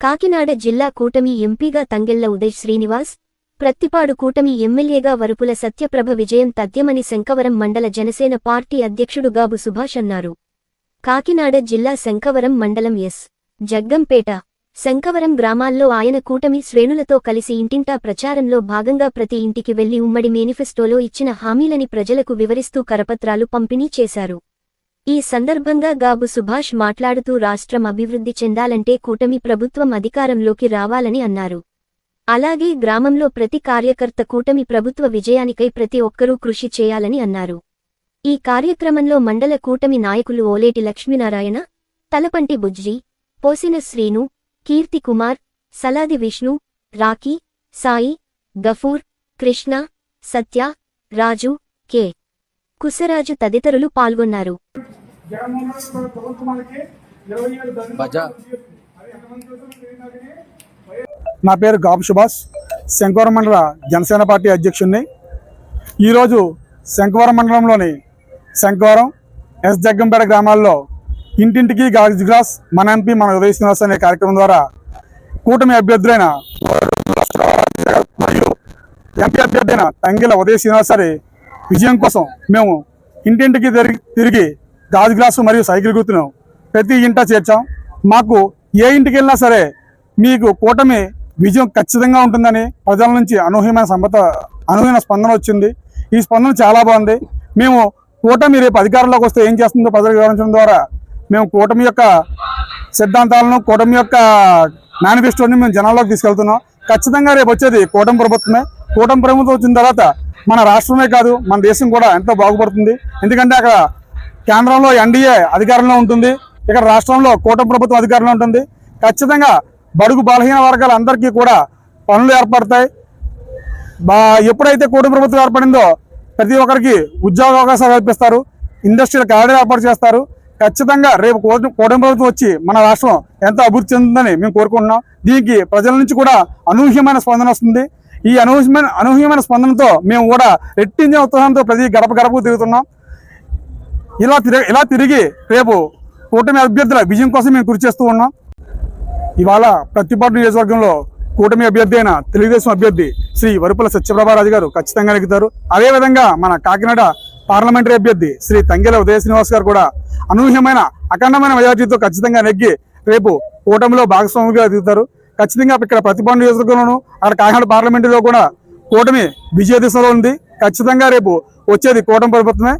కాకినాడ జిల్లా కూటమి ఎంపీగా తంగెళ్ళ ఉదయ్ శ్రీనివాస్ ప్రత్తిపాడు కూటమి ఎమ్మెల్యేగా వరుపుల సత్యప్రభ విజయం తథ్యమని శంకవరం మండల జనసేన పార్టీ అధ్యక్షుడు గాబు సుభాష్ అన్నారు. కాకినాడ జిల్లా శంకవరం మండలం ఎస్. జగ్గంపేట శంకవరం గ్రామాల్లో ఆయన కూటమి శ్రేణులతో కలిసి ఇంటింటా ప్రచారంలో భాగంగా ప్రతి ఇంటికి వెళ్ళి ఉమ్మడి మేనిఫెస్టోలో ఇచ్చిన హామీలని ప్రజలకు వివరిస్తూ కరపత్రాలు పంపిణీ చేశారు. ఈ సందర్భంగా గాబు సుభాష్ మాట్లాడుతూ రాష్ట్రం అభివృద్ధి చెందాలంటే కూటమి ప్రభుత్వం అధికారంలోకి రావాలని అన్నారు. అలాగే గ్రామంలో ప్రతి కార్యకర్త కూటమి ప్రభుత్వ విజయానికై ప్రతి ఒక్కరూ కృషి చేయాలని అన్నారు. ఈ కార్యక్రమంలో మండల కూటమి నాయకులు ఓలేటి లక్ష్మీనారాయణ తలపంటి బుజ్జి పోసిన శ్రీను కీర్తి కుమార్ సలాది విష్ణు రాకీ సాయి గఫూర్ కృష్ణ సత్య రాజు కె. కుసరాజు తదితరులు పాల్గొన్నారు. నా పేరు గాబు సుభాష్ శంకవరం మండల జనసేన పార్టీ అధ్యక్షుడిని ఈరోజు శంకవరం మండలంలోని శంకవరం ఎస్ జగ్గంపేట గ్రామాల్లో ఇంటింటికి గాజు గ్లాస్ మన ఎంపీ మన ఉదయ శ్రీనివాస్ అనే కార్యక్రమం ద్వారా కూటమి అభ్యర్థులైన మరియు ఎంపీ అభ్యర్థి అయిన తంగిల ఉదయ శ్రీనివాస్ విజయం కోసం మేము ఇంటింటికి తిరిగి తిరిగి గాజు గ్లాసు మరియు సైకిల్ గుర్తును ప్రతి ఇంట చేర్చాం. మాకు ఏ ఇంటికి వెళ్ళినా సరే మీకు కూటమి విజయం ఖచ్చితంగా ఉంటుందని ప్రజల నుంచి అనూహ్యమైన సంబత అనూహ్యమైన స్పందన వచ్చింది. ఈ స్పందన చాలా బాగుంది. మేము కూటమి రేపు అధికారంలోకి వస్తే ఏం చేస్తుందో ప్రజలకు వివరించడం ద్వారా మేము కూటమి యొక్క సిద్ధాంతాలను కూటమి యొక్క మేనిఫెస్టోని మేము జనాల్లోకి తీసుకెళ్తున్నాం. ఖచ్చితంగా రేపు వచ్చేది కూటమి ప్రభుత్వమే. కూటమి ప్రభుత్వం వచ్చిన తర్వాత మన రాష్ట్రమే కాదు మన దేశం కూడా ఎంతో బాగుపడుతుంది. ఎందుకంటే అక్కడ కేంద్రంలో ఎన్డీఏ అధికారంలో ఉంటుంది. ఇక్కడ రాష్ట్రంలో కూటమి ప్రభుత్వం అధికారంలో ఉంటుంది. ఖచ్చితంగా బడుగు బలహీన వర్గాలందరికీ కూడా పనులు ఏర్పడతాయి. బా ఎప్పుడైతే కూటమి ప్రభుత్వం ఏర్పడిందో ప్రతి ఒక్కరికి ఉద్యోగ అవకాశాలు కల్పిస్తారు. ఇండస్ట్రియల్ కారిడార్ ఏర్పాటు చేస్తారు. ఖచ్చితంగా రేపు కూటమి కూటమి ప్రభుత్వం వచ్చి మన రాష్ట్రం ఎంత అభివృద్ధి చెందుతుందని మేము కోరుకుంటున్నాం. దీనికి ప్రజల నుంచి కూడా అనూహ్యమైన స్పందన వస్తుంది. ఈ అనూహ్యమైన అనూహ్యమైన స్పందనతో మేము కూడా రెట్టించిన ఉత్సాహంతో ప్రతి గడప గడపకు తిరుగుతున్నాం. ఇలా తిరిగి ఇలా తిరిగి రేపు కూటమి అభ్యర్థుల విజయం కోసం మేము కృషి చేస్తూ ఉన్నాం. ఇవాళ ప్రతిపాటు నియోజకవర్గంలో కూటమి అభ్యర్థి అయిన తెలుగుదేశం అభ్యర్థి శ్రీ వరుపుల సత్యప్రభారాజు గారు ఖచ్చితంగా నెగ్గుతారు. అదేవిధంగా మన కాకినాడ పార్లమెంటరీ అభ్యర్థి శ్రీ తంగెల ఉదయ శ్రీనివాస్ గారు కూడా అనూహ్యమైన అఖండమైన మెజార్టీతో ఖచ్చితంగా నెగ్గి రేపు కూటమిలో భాగస్వామిగా దిగుతారు. ఖచ్చితంగా ఇక్కడ ప్రతిపాడు నియోజకవర్గంలోను అక్కడ కాకినాడ పార్లమెంటులో కూడా కూటమి విజయ దిశలో ఉంది. ఖచ్చితంగా రేపు వచ్చేది కూటమి ప్రభుత్వమే.